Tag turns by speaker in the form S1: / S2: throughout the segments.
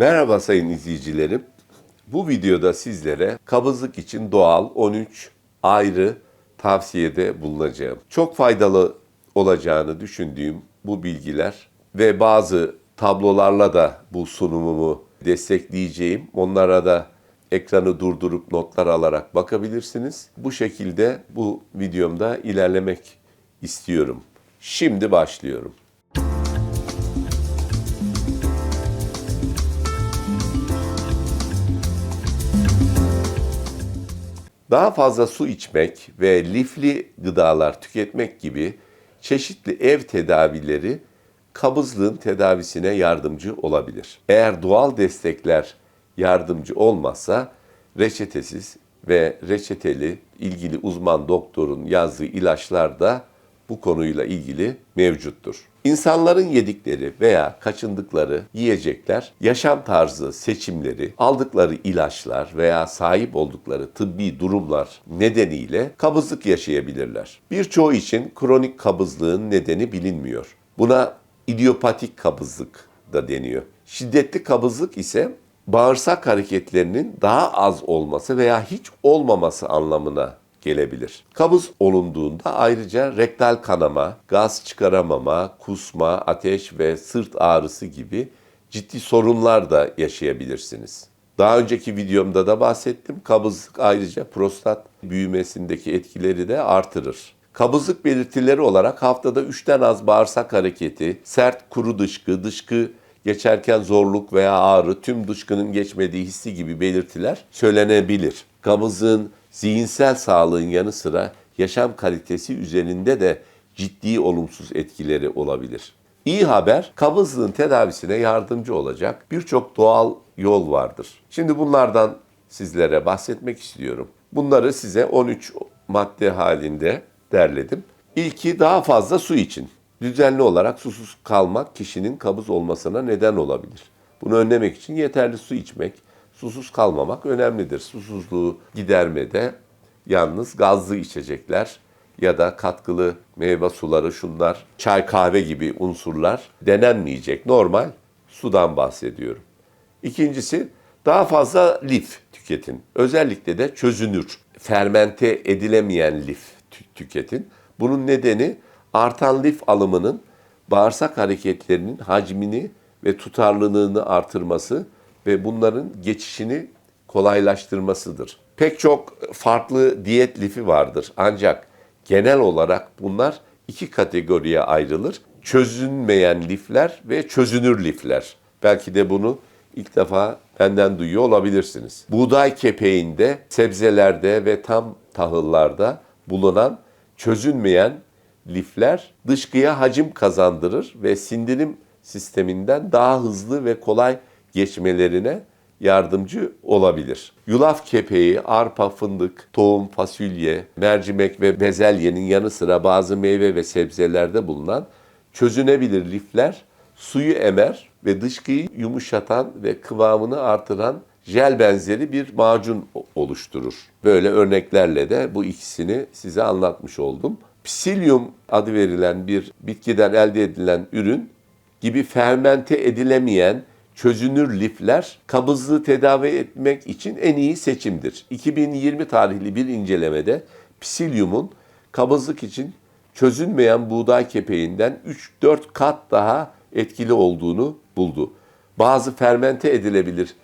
S1: Merhaba sayın izleyicilerim. Bu videoda sizlere kabızlık için doğal 13 ayrı tavsiyede bulunacağım. Çok faydalı olacağını düşündüğüm bu bilgiler ve bazı tablolarla da bu sunumumu destekleyeceğim. Onlara da ekranı durdurup notlar alarak bakabilirsiniz. Bu şekilde bu videomda ilerlemek istiyorum. Şimdi başlıyorum. Daha fazla su içmek ve lifli gıdalar tüketmek gibi çeşitli ev tedavileri kabızlığın tedavisine yardımcı olabilir. Eğer doğal destekler yardımcı olmazsa reçetesiz ve reçeteli ilgili uzman doktorun yazdığı ilaçlar da bu konuyla ilgili mevcuttur. İnsanların yedikleri veya kaçındıkları yiyecekler, yaşam tarzı seçimleri, aldıkları ilaçlar veya sahip oldukları tıbbi durumlar nedeniyle kabızlık yaşayabilirler. Birçoğu için kronik kabızlığın nedeni bilinmiyor. Buna idiopatik kabızlık da deniyor. Şiddetli kabızlık ise bağırsak hareketlerinin daha az olması veya hiç olmaması anlamına gelebilir. Kabız olunduğunda ayrıca rektal kanama, gaz çıkaramama, kusma, ateş ve sırt ağrısı gibi ciddi sorunlar da yaşayabilirsiniz. Daha önceki videomda da bahsettim. Kabızlık ayrıca prostat büyümesindeki etkileri de artırır. Kabızlık belirtileri olarak haftada 3'ten az bağırsak hareketi, sert kuru dışkı, dışkı geçerken zorluk veya ağrı, tüm dışkının geçmediği hissi gibi belirtiler söylenebilir. Kabızlığın zihinsel sağlığın yanı sıra yaşam kalitesi üzerinde de ciddi olumsuz etkileri olabilir. İyi haber, kabızlığın tedavisine yardımcı olacak birçok doğal yol vardır. Şimdi bunlardan sizlere bahsetmek istiyorum. Bunları size 13 madde halinde derledim. İlki daha fazla su için. Düzenli olarak susuz kalmak kişinin kabız olmasına neden olabilir. Bunu önlemek için yeterli su içmek, susuz kalmamak önemlidir. Susuzluğu gidermede yalnız gazlı içecekler ya da katkılı meyve suları şunlar, çay kahve gibi unsurlar denenmeyecek. Normal sudan bahsediyorum. İkincisi daha fazla lif tüketin. Özellikle de çözünür, fermente edilemeyen lif tü- tüketin. Bunun nedeni artan lif alımının bağırsak hareketlerinin hacmini ve tutarlılığını artırması ve bunların geçişini kolaylaştırmasıdır. Pek çok farklı diyet lifi vardır ancak genel olarak bunlar iki kategoriye ayrılır. Çözünmeyen lifler ve çözünür lifler. Belki de bunu ilk defa benden duyuyor olabilirsiniz. Buğday kepeğinde, sebzelerde ve tam tahıllarda bulunan çözünmeyen lifler dışkıya hacim kazandırır ve sindirim sisteminden daha hızlı ve kolay geçmelerine yardımcı olabilir. Yulaf kepeği, arpa, fındık, tohum, fasulye, mercimek ve bezelyenin yanı sıra bazı meyve ve sebzelerde bulunan çözünebilir lifler suyu emer ve dışkıyı yumuşatan ve kıvamını artıran jel benzeri bir macun oluşturur. Böyle örneklerle de bu ikisini size anlatmış oldum. Psilyum adı verilen bir bitkiden elde edilen ürün gibi fermente edilemeyen çözünür lifler kabızlığı tedavi etmek için en iyi seçimdir. 2020 tarihli bir incelemede psilyumun kabızlık için çözünmeyen buğday kepeğinden 3-4 kat daha etkili olduğunu buldu. Bazı fermente edilebilir,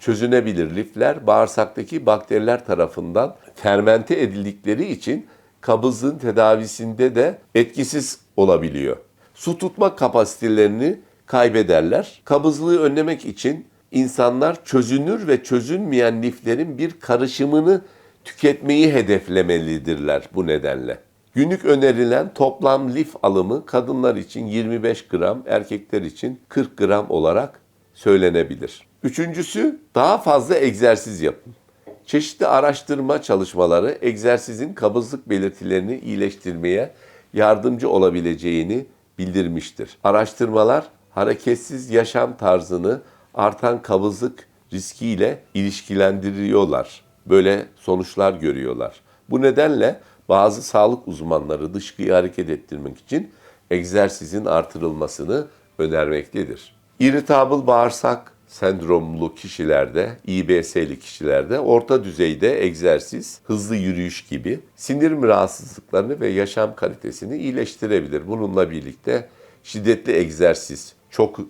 S1: çözünebilir lifler bağırsaktaki bakteriler tarafından fermente edildikleri için kabızlığın tedavisinde de etkisiz olabiliyor. Su tutma kapasitelerini kaybederler. Kabızlığı önlemek için insanlar çözünür ve çözünmeyen liflerin bir karışımını tüketmeyi hedeflemelidirler bu nedenle. Günlük önerilen toplam lif alımı kadınlar için 25 gram, erkekler için 40 gram olarak söylenebilir. Üçüncüsü daha fazla egzersiz yapın. Çeşitli araştırma çalışmaları egzersizin kabızlık belirtilerini iyileştirmeye yardımcı olabileceğini bildirmiştir. Araştırmalar hareketsiz yaşam tarzını artan kabızlık riskiyle ilişkilendiriyorlar. Böyle sonuçlar görüyorlar. Bu nedenle bazı sağlık uzmanları dışkıyı hareket ettirmek için egzersizin artırılmasını önermektedir. İritabıl bağırsak sendromlu kişilerde, İBS'li kişilerde orta düzeyde egzersiz, hızlı yürüyüş gibi sindirim rahatsızlıklarını ve yaşam kalitesini iyileştirebilir. Bununla birlikte şiddetli egzersiz, çok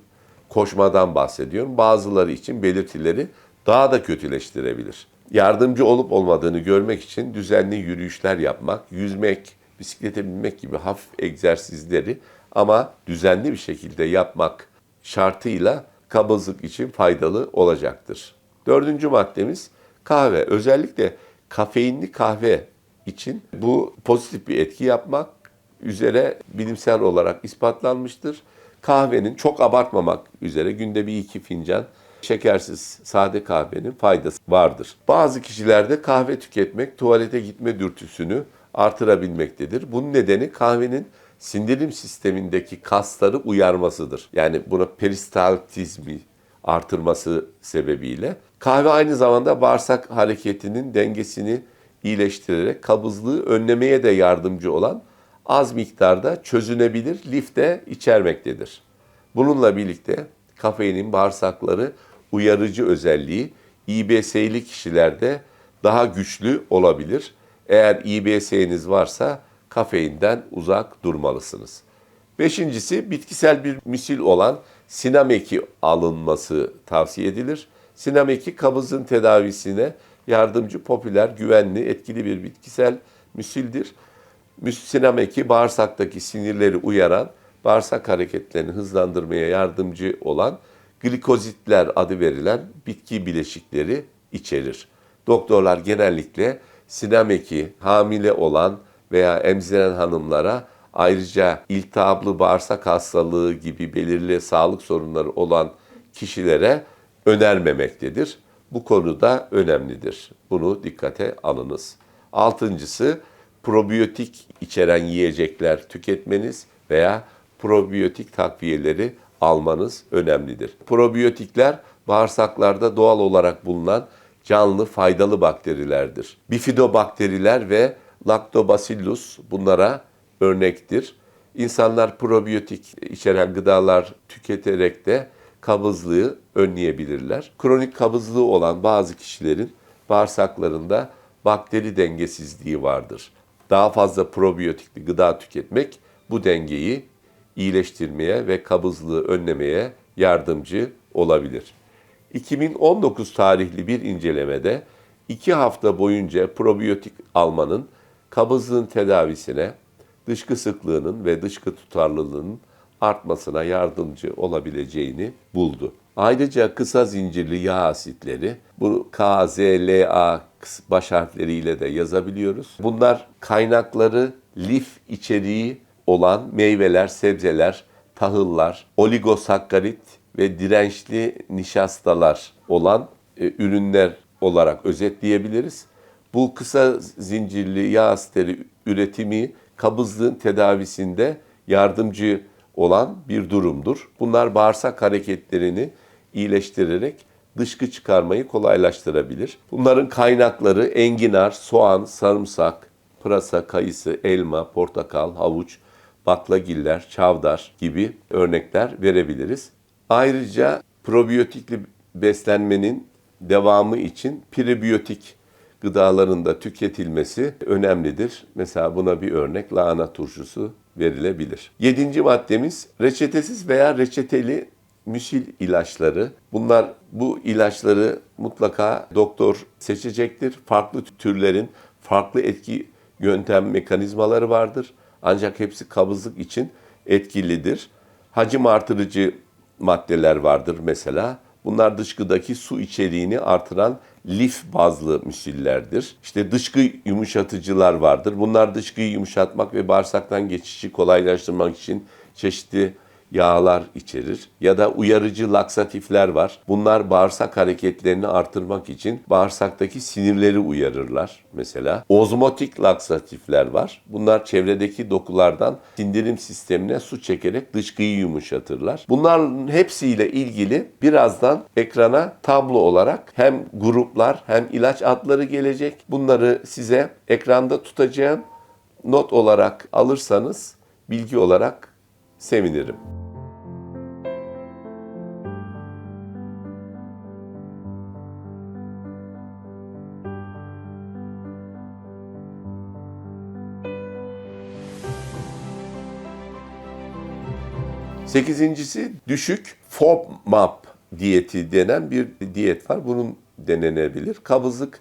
S1: koşmadan bahsediyorum. Bazıları için belirtileri daha da kötüleştirebilir. Yardımcı olup olmadığını görmek için düzenli yürüyüşler yapmak, yüzmek, bisiklete binmek gibi hafif egzersizleri ama düzenli bir şekilde yapmak şartıyla kabızlık için faydalı olacaktır. Dördüncü maddemiz kahve. Özellikle kafeinli kahve için bu pozitif bir etki yapmak üzere bilimsel olarak ispatlanmıştır. Kahvenin çok abartmamak üzere günde bir iki fincan şekersiz sade kahvenin faydası vardır. Bazı kişilerde kahve tüketmek tuvalete gitme dürtüsünü artırabilmektedir. Bunun nedeni kahvenin sindirim sistemindeki kasları uyarmasıdır. Yani buna peristaltizmi artırması sebebiyle. Kahve aynı zamanda bağırsak hareketinin dengesini iyileştirerek kabızlığı önlemeye de yardımcı olan az miktarda çözünebilir lif de içermektedir. Bununla birlikte kafeinin bağırsakları uyarıcı özelliği İBS'li kişilerde daha güçlü olabilir. Eğer İBS'niz varsa kafeinden uzak durmalısınız. Beşincisi bitkisel bir müsil olan sinameki alınması tavsiye edilir. Sinameki kabızın tedavisine yardımcı, popüler, güvenli, etkili bir bitkisel müsildir. Sinameki bağırsaktaki sinirleri uyaran, bağırsak hareketlerini hızlandırmaya yardımcı olan glikozitler adı verilen bitki bileşikleri içerir. Doktorlar genellikle sinameki hamile olan veya emziren hanımlara ayrıca iltihaplı bağırsak hastalığı gibi belirli sağlık sorunları olan kişilere önermemektedir. Bu konuda önemlidir. Bunu dikkate alınız. Altıncısı probiyotik içeren yiyecekler tüketmeniz veya probiyotik takviyeleri almanız önemlidir. Probiyotikler bağırsaklarda doğal olarak bulunan canlı faydalı bakterilerdir. Bifidobakteriler ve Lactobacillus bunlara örnektir. İnsanlar probiyotik içeren gıdalar tüketerek de kabızlığı önleyebilirler. Kronik kabızlığı olan bazı kişilerin bağırsaklarında bakteri dengesizliği vardır. Daha fazla probiyotikli gıda tüketmek bu dengeyi iyileştirmeye ve kabızlığı önlemeye yardımcı olabilir. 2019 tarihli bir incelemede 2 hafta boyunca probiyotik almanın kabızlığın tedavisine, dışkı sıklığının ve dışkı tutarlılığının artmasına yardımcı olabileceğini buldu. Ayrıca kısa zincirli yağ asitleri, bu K, Z, L, A baş harfleriyle de yazabiliyoruz. Bunlar kaynakları lif içeriği olan meyveler, sebzeler, tahıllar, oligosakkarit ve dirençli nişastalar olan e, ürünler olarak özetleyebiliriz. Bu kısa zincirli yağ asitleri üretimi kabızlığın tedavisinde yardımcı olan bir durumdur. Bunlar bağırsak hareketlerini iyileştirerek dışkı çıkarmayı kolaylaştırabilir. Bunların kaynakları enginar, soğan, sarımsak, pırasa, kayısı, elma, portakal, havuç, baklagiller, çavdar gibi örnekler verebiliriz. Ayrıca probiyotikli beslenmenin devamı için prebiyotik gıdaların da tüketilmesi önemlidir. Mesela buna bir örnek lahana turşusu verilebilir. Yedinci maddemiz reçetesiz veya reçeteli müsil ilaçları. Bunlar bu ilaçları mutlaka doktor seçecektir. Farklı türlerin farklı etki yöntem mekanizmaları vardır. Ancak hepsi kabızlık için etkilidir. Hacim artırıcı maddeler vardır mesela. Bunlar dışkıdaki su içeriğini artıran lif bazlı müsillerdir. İşte dışkı yumuşatıcılar vardır. Bunlar dışkıyı yumuşatmak ve bağırsaktan geçişi kolaylaştırmak için çeşitli yağlar içerir ya da uyarıcı laksatifler var. Bunlar bağırsak hareketlerini artırmak için bağırsaktaki sinirleri uyarırlar mesela. Ozmotik laksatifler var. Bunlar çevredeki dokulardan sindirim sistemine su çekerek dışkıyı yumuşatırlar. Bunların hepsiyle ilgili birazdan ekrana tablo olarak hem gruplar hem ilaç adları gelecek. Bunları size ekranda tutacağım. Not olarak alırsanız bilgi olarak sevinirim. Sekizincisi düşük FODMAP diyeti denen bir diyet var. Bunun denenebilir. Kabızlık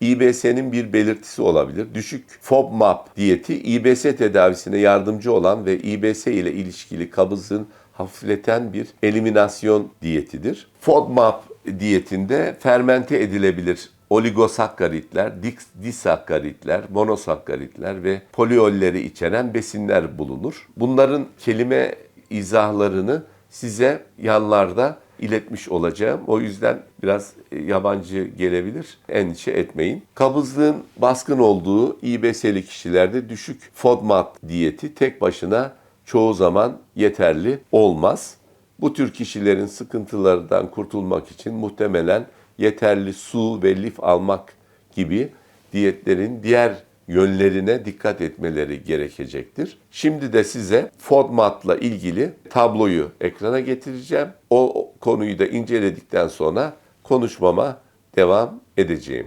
S1: İBS'nin bir belirtisi olabilir. Düşük FODMAP diyeti İBS tedavisine yardımcı olan ve İBS ile ilişkili kabızlığın hafifleten bir eliminasyon diyetidir. FODMAP diyetinde fermente edilebilir oligosakkaritler, dis- disakkaritler, monosakkaritler ve poliolleri içeren besinler bulunur. Bunların kelime izahlarını size yanlarda iletmiş olacağım. O yüzden biraz e, yabancı gelebilir. Endişe etmeyin. Kabızlığın baskın olduğu İBS'li kişilerde düşük FODMAP diyeti tek başına çoğu zaman yeterli olmaz. Bu tür kişilerin sıkıntılardan kurtulmak için muhtemelen yeterli su ve lif almak gibi diyetlerin diğer yönlerine dikkat etmeleri gerekecektir. Şimdi de size FODMAP'la ilgili tabloyu ekrana getireceğim. O konuyu da inceledikten sonra konuşmama devam edeceğim.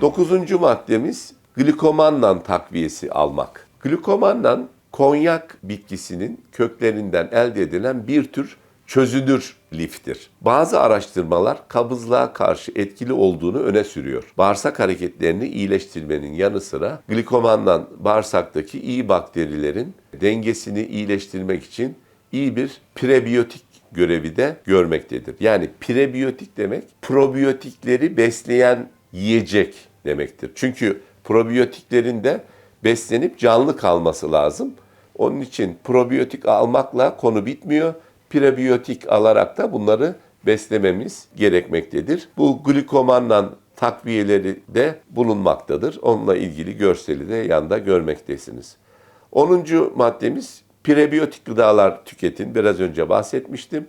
S1: Dokuzuncu maddemiz glikomannan takviyesi almak. Glikomannan konyak bitkisinin köklerinden elde edilen bir tür çözünür liftir. Bazı araştırmalar kabızlığa karşı etkili olduğunu öne sürüyor. Bağırsak hareketlerini iyileştirmenin yanı sıra glikomandan bağırsaktaki iyi bakterilerin dengesini iyileştirmek için iyi bir prebiyotik görevi de görmektedir. Yani prebiyotik demek probiyotikleri besleyen yiyecek demektir. Çünkü probiyotiklerin de beslenip canlı kalması lazım. Onun için probiyotik almakla konu bitmiyor. Prebiyotik alarak da bunları beslememiz gerekmektedir. Bu glikomanla takviyeleri de bulunmaktadır. Onunla ilgili görseli de yanda görmektesiniz. 10. maddemiz prebiyotik gıdalar tüketin. Biraz önce bahsetmiştim.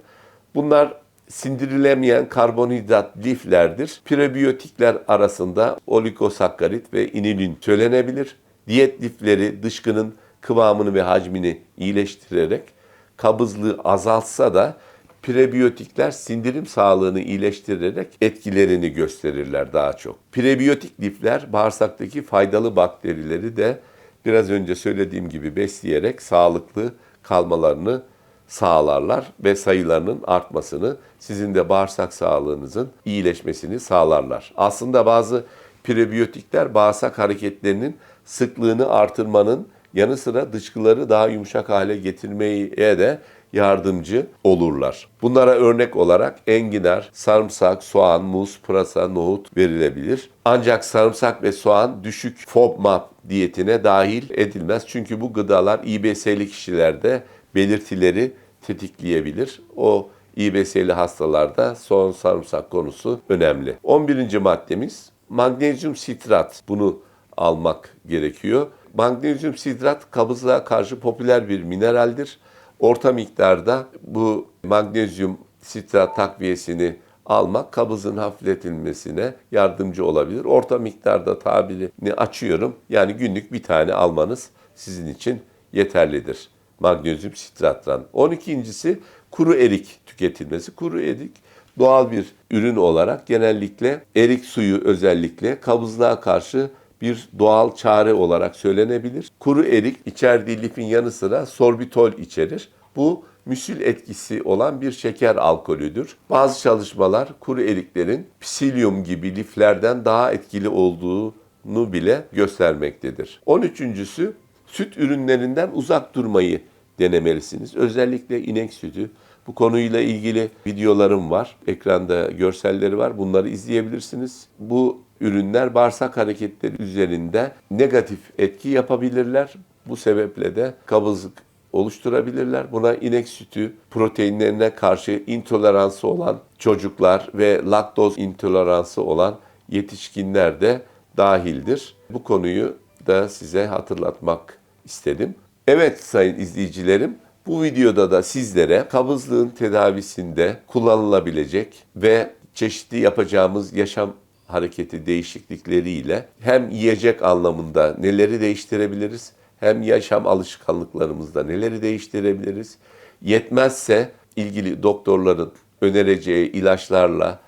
S1: Bunlar sindirilemeyen karbonhidrat liflerdir. Prebiyotikler arasında oligosakkarit ve inulin söylenebilir. Diyet lifleri dışkının kıvamını ve hacmini iyileştirerek kabızlığı azaltsa da prebiyotikler sindirim sağlığını iyileştirerek etkilerini gösterirler daha çok. Prebiyotik lifler bağırsaktaki faydalı bakterileri de biraz önce söylediğim gibi besleyerek sağlıklı kalmalarını sağlarlar ve sayılarının artmasını, sizin de bağırsak sağlığınızın iyileşmesini sağlarlar. Aslında bazı prebiyotikler bağırsak hareketlerinin sıklığını artırmanın yanı sıra dışkıları daha yumuşak hale getirmeye de yardımcı olurlar. Bunlara örnek olarak enginar, sarımsak, soğan, muz, pırasa, nohut verilebilir. Ancak sarımsak ve soğan düşük FODMAP diyetine dahil edilmez. Çünkü bu gıdalar İBS'li kişilerde belirtileri tetikleyebilir. O İBS'li hastalarda soğan sarımsak konusu önemli. 11. maddemiz magnezyum sitrat. Bunu almak gerekiyor. Magnezyum sitrat kabızlığa karşı popüler bir mineraldir. Orta miktarda bu magnezyum sitrat takviyesini almak kabızın hafifletilmesine yardımcı olabilir. Orta miktarda tabirini açıyorum. Yani günlük bir tane almanız sizin için yeterlidir. Magnezyum sitrattan. 12.si kuru erik tüketilmesi. Kuru erik doğal bir ürün olarak genellikle erik suyu özellikle kabızlığa karşı bir doğal çare olarak söylenebilir. Kuru erik içerdiği lifin yanı sıra sorbitol içerir. Bu müsil etkisi olan bir şeker alkolüdür. Bazı çalışmalar kuru eriklerin psilyum gibi liflerden daha etkili olduğunu bile göstermektedir. 13.sü süt ürünlerinden uzak durmayı denemelisiniz. Özellikle inek sütü. Bu konuyla ilgili videolarım var. Ekranda görselleri var. Bunları izleyebilirsiniz. Bu ürünler bağırsak hareketleri üzerinde negatif etki yapabilirler. Bu sebeple de kabızlık oluşturabilirler. Buna inek sütü proteinlerine karşı intoleransı olan çocuklar ve laktoz intoleransı olan yetişkinler de dahildir. Bu konuyu da size hatırlatmak istedim. Evet sayın izleyicilerim, bu videoda da sizlere kabızlığın tedavisinde kullanılabilecek ve çeşitli yapacağımız yaşam hareketi değişiklikleriyle hem yiyecek anlamında neleri değiştirebiliriz hem yaşam alışkanlıklarımızda neleri değiştirebiliriz. Yetmezse ilgili doktorların önereceği ilaçlarla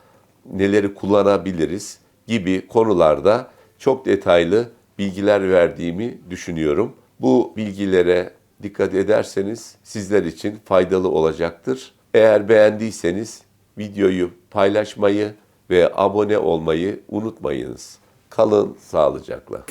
S1: neleri kullanabiliriz gibi konularda çok detaylı bilgiler verdiğimi düşünüyorum. Bu bilgilere dikkat ederseniz sizler için faydalı olacaktır. Eğer beğendiyseniz videoyu paylaşmayı ve abone olmayı unutmayınız. Kalın sağlıcakla.